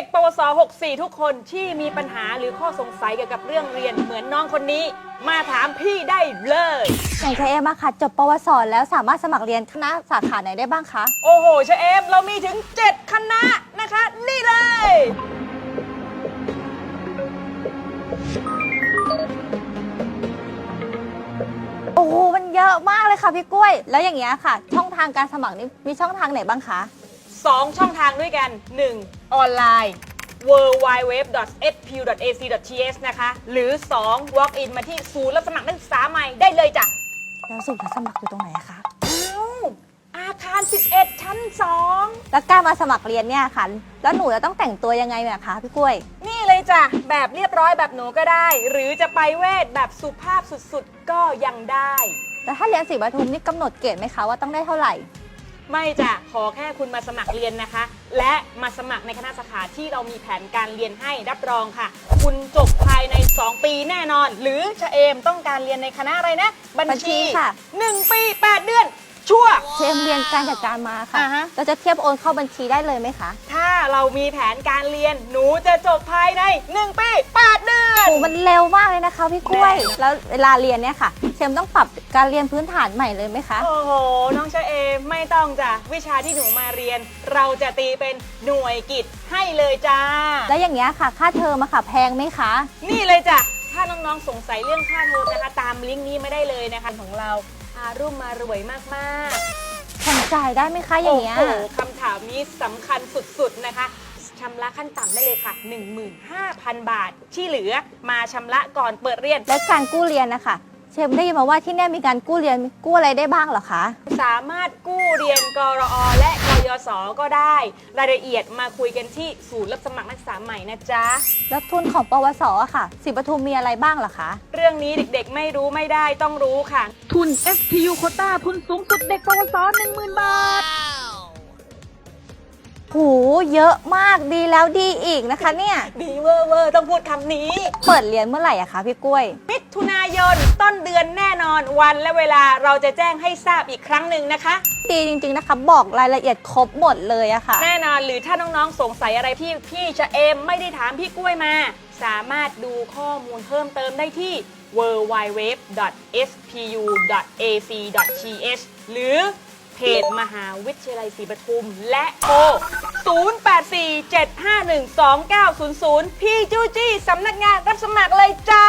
ด็กปวส 64 ทุกคนที่มีปัญหาหรือข้อสงสัยเกี่ยวกับเรื่องเรียนเหมือนน้องคนนี้ มาถามพี่ได้เลยอย่างเชเอมอะค่ะจบปวสแล้วสามารถสมัครเรียนคณะสาขาไหนได้บ้างคะ โอ้โหเชเอมเรามีถึง 7 คณะนะคะ นี่เลย โอ้โหมันเยอะมากเลยค่ะพี่กล้วย แล้วอย่างเงี้ยค่ะ ช่องทางการสมัครนี่มีช่องทางไหนบ้างคะ 2 ช่องทางด้วยกัน 1. ออนไลน์ w w w s p u a c t h นะคะ หรือ 2. walk in มาที่ศูนย์รับสมัครนักศึกษาใหม่ได้เลยจ้ะแล้วสูตรสมัครอยู่ตรงไหนอะคะ อ้าวอาคาร 11 ชั้น2แล้วการมาสมัครเรียนเนี่ยค่ะ แล้วหนูจะต้องแต่งตัวยังไงเนี่ยคะพี่กล้วยนี่เลยจ้ะ แบบเรียบร้อยแบบหนูก็ได้ หรือจะไปเวทแบบสุภาพสุดๆ ก็ยังได้แล้วถ้าเรียนศรีปทุมนี่กำหนดเกรดไหมคะว่าต้องได้เท่าไหร่ ไม่จ้ะขอแค่คุณมาสมัครเรียนนะคะ และมาสมัครในคณะสาขาที่เรามีแผนการเรียนให้รับรองค่ะ คุณจบภายใน 2 ปีแน่นอน หรือชะเอมต้องการเรียนในคณะอะไรนะบัญบัญชีชีค่ะ 1 ปี 8 เดือน ชัวร์เชมเรียนการจัดการมาค่ะ อ่าฮะ เราจะเทียบโอนเข้าบัญชีได้เลยไหมคะถ้าเรามีแผนการเรียนหนูจะจบภายใน 1 ปี 8 เดือน โอ้มันเร็วมากเลยนะคะพี่กล้วย แน่ แล้วเวลาเรียนเนี่ยค่ะ เชมต้องปรับการเรียนพื้นฐานใหม่เลยไหมคะ โอ้โห น้องชะเอม ไม่ต้องจ้ะวิชาที่หนูมาเรียน เราจะตีเป็นหน่วยกิจให้เลยจ้า แล้วอย่างเงี้ยค่ะ ค่าเทอมอะค่ะแพงไหมคะ นี่เลยจ้ะ ถ้าน้องๆ สงสัยเรื่องค่าเทอมนะคะ ตามลิงก์นี้ไม่ได้เลยนะคะของเราอารุ่มมารวยมากผ่อนจ่ายได้ไหมคะๆอย่างเงี้ย โอ้โหคำถามนี้สำคัญสุดๆนะคะชำระขั้นต่ำได้เลยค่ะ 15,000 บาทที่เหลือมาชำระก่อนเปิดเรียน แล้วการกู้เรียนนะคะ เชมได้ยินมาว่าที่เนี่ยมีการกู้เรียนกู้อะไรได้บ้างเหรอคะ สามารถกู้เรียนกรอและกยศก็ได้ รายละเอียดมาคุยกันที่ศูนย์รับสมัครนักศึกษาใหม่นะจ๊ะ แล้วทุนของปวสอะค่ะศรีปทุมมีอะไรบ้างเหรอคะ เรื่องนี้เด็กๆไม่รู้ไม่ได้ต้องรู้ค่ะ ทุน SPU โคต้าทุนสูงสุดเด็กปวส10,000 บาท หูเยอะมากดีแล้วดีอีกนะคะเนี่ย ดีเวอร์เวอร์ต้องพูดคำนี้ เปิดเรียนเมื่อไหร่อะคะพี่กล้วยมิถุนา ยนต้นเดือนแน่นอนวันและเวลาเราจะแจ้งให้ทราบอีกครั้งหนึ่งนะคะ ดีจริงๆนะคะ บอกรายละเอียดครบหมดเลยอะค่ะ แน่นอนหรือถ้าน้องๆสงสัยอะไรที่พี่ชะเอมไม่ได้ถามพี่กล้วยมา สามารถดูข้อมูลเพิ่มเติมได้ที่ www.spu.ac.th หรือเพจมหาวิทยาลัยศรีปทุมและโทร0847512900 พี่จูจี้สำนักงานรับสมัครเลยจ้า